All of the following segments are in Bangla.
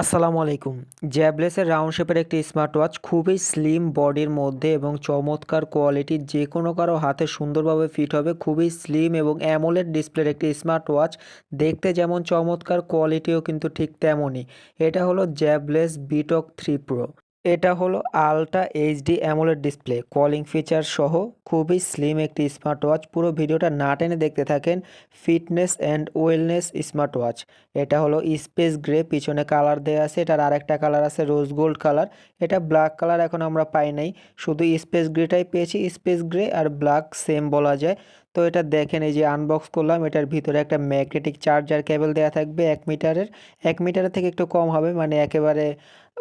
আসসালামু আলাইকুম। জ্যাবলেসের রাউন্ড শেপের একটি স্মার্ট ওয়াচ খুবই স্লিম বডির মধ্যে এবং চমৎকার কোয়ালিটির যে কোনো কারও হাতে সুন্দরভাবে ফিট হবে, খুবই স্লিম এবং অ্যামোলেড ডিসপ্লের একটি স্মার্ট ওয়াচ। দেখতে যেমন চমৎকার কোয়ালিটিও কিন্তু ঠিক তেমনই। এটা হলো জ্যাবলেস বিটক থ্রি প্রো এটা হলো ultra HD AMOLED display. Calling feature সহ খুবই স্লিম একটি স্মার্ট ওয়াচ পুরো ভিডিওটা না টেনে দেখতে থাকেন fitness and wellness smart watch এটা হলো স্পেস গ্রে পিছনে কালার দেওয়া আছে। এটার আরেকটা কালার আছে রোজ গোল্ড কালার এটা ব্ল্যাক কালার এখন আমরা পাই নাই। শুধু স্পেস গ্রেটাই পেয়েছি। স্পেস গ্রে আর ব্ল্যাক সেম বলা যায়। তো এটা দেখেন, এই যে আনবক্স করলাম, এটার ভিতরে একটা ম্যাগনেটিক চার্জার কেবল দেওয়া থাকবে এক মিটারের। এক মিটারের থেকে একটু কম হবে মানে একেবারে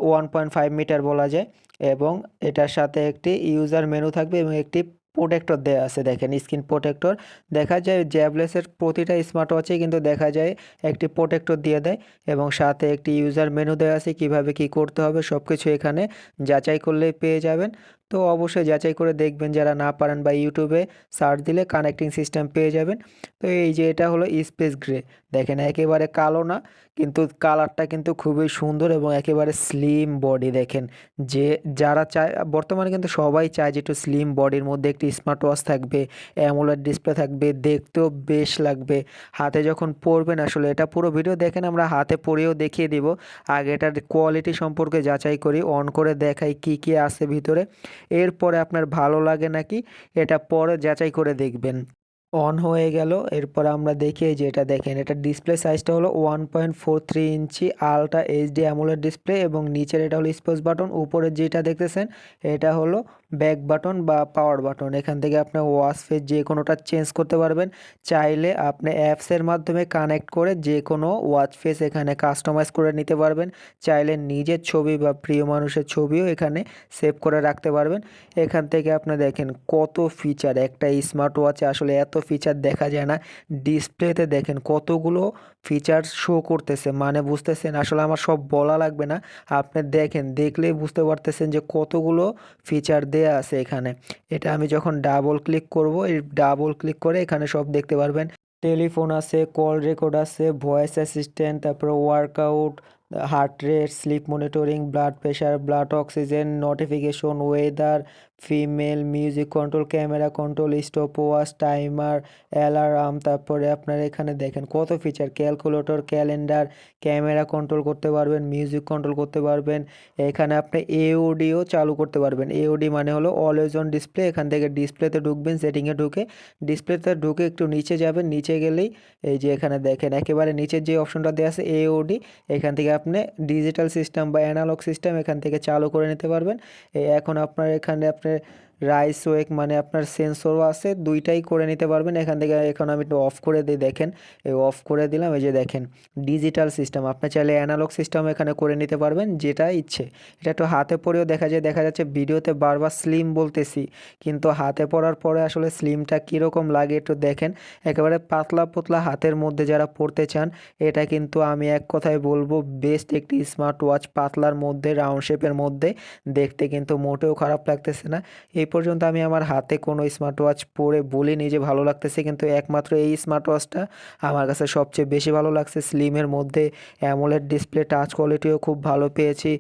ওয়ান পয়েন্ট ফাইভ মিটার বলা যায়। এবং এটার সাথে একটি ইউজার মেনু থাকবে এবং একটি প্রোটেক্টর দেওয়া আছে, দেখেন স্ক্রিন প্রোটেক্টর দেখা যায় জ্যাবলেসের প্রতিটা স্মার্ট ওয়াচে কিন্তু দেখা যায় একটি প্রোটেক্টর দিয়ে দেয় এবং সাথে একটি ইউজার মেনু দেওয়া আছে, কীভাবে কি করতে হবে সব কিছু এখানে যাচাই করলেই পেয়ে যাবেন। তো অবশ্যই যাচাই করে দেখবেন যারা না পারেন বা ইউটিউবে সার্চ দিলে কানেক্টিং সিস্টেম পেয়ে যাবেন। তো এই যে এটা হলো স্পেস গ্রে। দেখেন একেবারে কালো না, কিন্তু কালারটা কিন্তু খুবই সুন্দর এবং একেবারে স্লিম বডি দেখেন। যে যারা চায়, বর্তমানে কিন্তু সবাই চায় যে একটু স্লিম বডির মধ্যে একটি স্মার্ট ওয়াচ থাকবে, অ্যামোলেড ডিসপ্লে থাকবে, দেখতেও বেশ লাগবে। হাতে যখন পরবেন আসলে এটা পুরো ভিডিও দেখেন, আমরা হাতে পরেও দেখিয়ে দিব। আগে এটার কোয়ালিটি সম্পর্কে যাচাই করি অন করে দেখাই কি কি আছে ভিতরে। এরপরে আপনার ভালো লাগে নাকি? এটা পরে যাচাই করে দেখবেন। অন হয়ে গেল। এরপর আমরা দেখি যে এটা দেখেন, এটা ডিসপ্লে সাইজটা হলো one point four three inch ultra HD AMOLED display এবং নিচের এটা হলো স্পোর্টস বাটন উপরের যেটা দেখতেছেন, এটা হলো ব্যাক বাটন বা পাওয়ার বাটন এখান থেকে আপনি ফেস যে কোনোটা চেঞ্জ করতে পারবেন, চাইলে আপনি অ্যাপসের মাধ্যমে কানেক্ট করে যে কোনো ওয়াচ ফেস এখানে কাস্টমাইজ করে নিতে পারবেন। চাইলে নিজের ছবি বা প্রিয় মানুষের ছবিও এখানে সেভ করে রাখতে পারবেন। এখান থেকে আপনি দেখেন কত ফিচার একটা স্মার্ট ওয়াচে আসলে এত ফিচার দেখা যায় না। ডিসপ্লেতে দেখেন কতগুলো ফিচার শো করতেছে মানে বুঝতেছেন? আসলে আমার সব বলা লাগবে না। আপনি দেখেন, দেখলেই বুঝতে পারতেছেন যে কতগুলো ফিচার দেয়া আছে এখানে। এটা আমি যখন ডাবল ক্লিক করব, এই ডাবল ক্লিক করে এখানে সব দেখতে পারবেন। টেলিফোন আছে কল রেকর্ড আছে ভয়েস অ্যাসিস্ট্যান্ট তারপরে workout heart rate sleep monitoring blood pressure blood oxygen notification weather female music control, camera control, stop watch, timer, alarm, তারপরে আপনার এখানে দেখেন কত feature calculator calendar camera control করতে পারবেন মিউজিক কন্ট্রোল করতে পারবেন, এখানে আপনি এওডিও চালু করতে পারবেন। এওডি মানে হলো অলওয়েজ অন ডিসপ্লে এখান থেকে ডিসপ্লেতে ঢুকবেন সেটিংয়ে ঢুকে ডিসপ্লেতে ঢুকে একটু নিচে যাবেন, নিচে গেলেই এই যে এখানে দেখেন, একেবারে নিচের যে অপশনটা দেওয়া আছে এওডি এখান থেকে আপনি ডিজিটাল সিস্টেম বা অ্যানালগ সিস্টেম এখান থেকে চালু করে নিতে পারবেন। এখন আপনার এখানে আপনি parte রাইস ওয়েক মানে আপনার সেন্সরও আছে, দুইটাই করে নিতে পারবেন। এখান থেকে এখন আমি একটু অফ করে দিই, দেখেন। এই অফ করে দিলাম, এই যে দেখেন ডিজিটাল সিস্টেম আপনি চাইলে অ্যানালগ সিস্টেম এখানে করে নিতে পারবেন, যেটা ইচ্ছে। এটা একটু হাতে পরেও দেখা যায়, দেখা যাচ্ছে ভিডিওতে বারবার স্লিম বলতেছি, কিন্তু হাতে পরার পরে আসলে স্লিমটা কীরকম লাগে একটু দেখেন। একেবারে পাতলা পাতলা হাতের মধ্যে যারা পড়তে চান, এটা কিন্তু আমি এক কথায় বলব বেস্ট একটি স্মার্ট ওয়াচ পাতলার মধ্যে রাউন্ড শেপের মধ্যে, দেখতে কিন্তু মোটেও খারাপ লাগতেছে না। এই পর্যন্ত আমি আমার হাতে কোনো স্মার্ট ওয়াচ পরে বলিনি যে ভালো লাগতেছে, কিন্তু একমাত্র এই স্মার্ট ওয়াচটা আমার কাছে সবচেয়ে বেশি ভালো লাগছে। স্লিমের মধ্যে অ্যামোলেড ডিসপ্লে টাচ কোয়ালিটিও খুব ভালো পেয়েছি।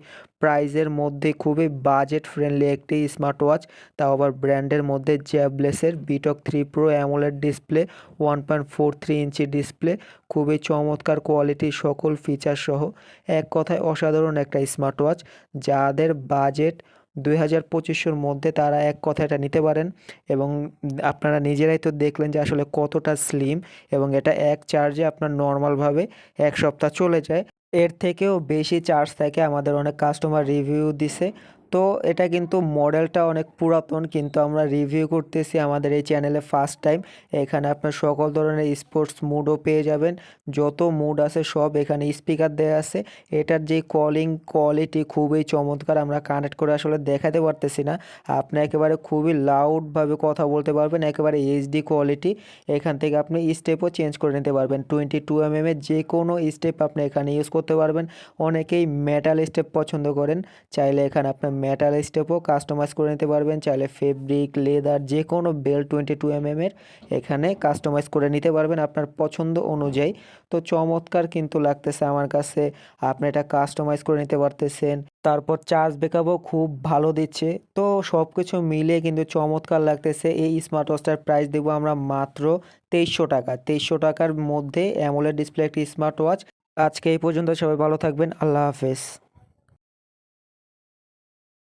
প্রাইজের মধ্যে খুবই বাজেট ফ্রেন্ডলি একটি স্মার্ট ওয়াচ তাও আবার ব্র্যান্ডের মধ্যে জ্যাবলেসের বিটক three pro AMOLED display one point four three inch display খুবই চমৎকার কোয়ালিটির সকল ফিচার সহ। এক কথায় অসাধারণ একটা স্মার্ট ওয়াচ যাদের বাজেট দুই হাজার পঁচিশশোর মধ্যে তারা এক কথা এটা নিতে পারেন এবং আপনারা নিজেরাই তো দেখলেন যে আসলে কতটা স্লিম এবং এটা এক চার্জে আপনার নর্মালভাবে এক সপ্তাহ চলে যায়। এর থেকেও বেশি চার্জ থাকে আমাদের অনেক কাস্টমার রিভিউ দিছে। তো এটা কিন্তু মডেলটা অনেক পুরাতন, কিন্তু আমরা রিভিউ করতেছি আমাদের এই চ্যানেলে ফার্স্ট টাইম এখানে আপনার সকল ধরনের স্পোর্টস মুডও পেয়ে যাবেন। যত মুড আছে সব এখানে স্পিকার দেওয়া আছে। এটার যে কলিং কোয়ালিটি খুবই চমৎকার, আমরা কানেক্ট করে আসলে দেখাতে পারতেছি না। আপনি একেবারে খুবই লাউডভাবে কথা বলতে পারবেন, একেবারে এইচডি কোয়ালিটি এখান থেকে আপনি স্টেপও চেঞ্জ করে নিতে পারবেন। টোয়েন্টি টু এম এর যে কোনো স্টেপ আপনি এখানে ইউজ করতে পারবেন। অনেকেই মেটাল স্টেপ পছন্দ করেন। চাইলে এখানে আপনার মেটাল স্টেপও কাস্টমাইজ করে নিতে পারবেন। চাইলে ফেব্রিক, লেদার যে কোনো বেল টোয়েন্টি টু এম এর এখানে কাস্টমাইজ করে নিতে পারবেন আপনার পছন্দ অনুযায়ী। তো চমৎকার কিন্তু লাগতেছে আমার কাছে। আপনি এটা কাস্টমাইজ করে নিতে পারতেছেন। তারপর চার্জ ব্যাকআপও খুব ভালো দিচ্ছে। তো সব কিছু মিলে কিন্তু চমৎকার লাগতেছে। এই স্মার্ট ওয়াচটার প্রাইস দেবো আমরা মাত্র তেইশশো টাকা। তেইশশো টাকার মধ্যে অ্যামোলেড ডিসপ্লে একটি স্মার্ট ওয়াচ। আজকে এই পর্যন্ত সবাই ভালো থাকবেন। আল্লাহ হাফেজ।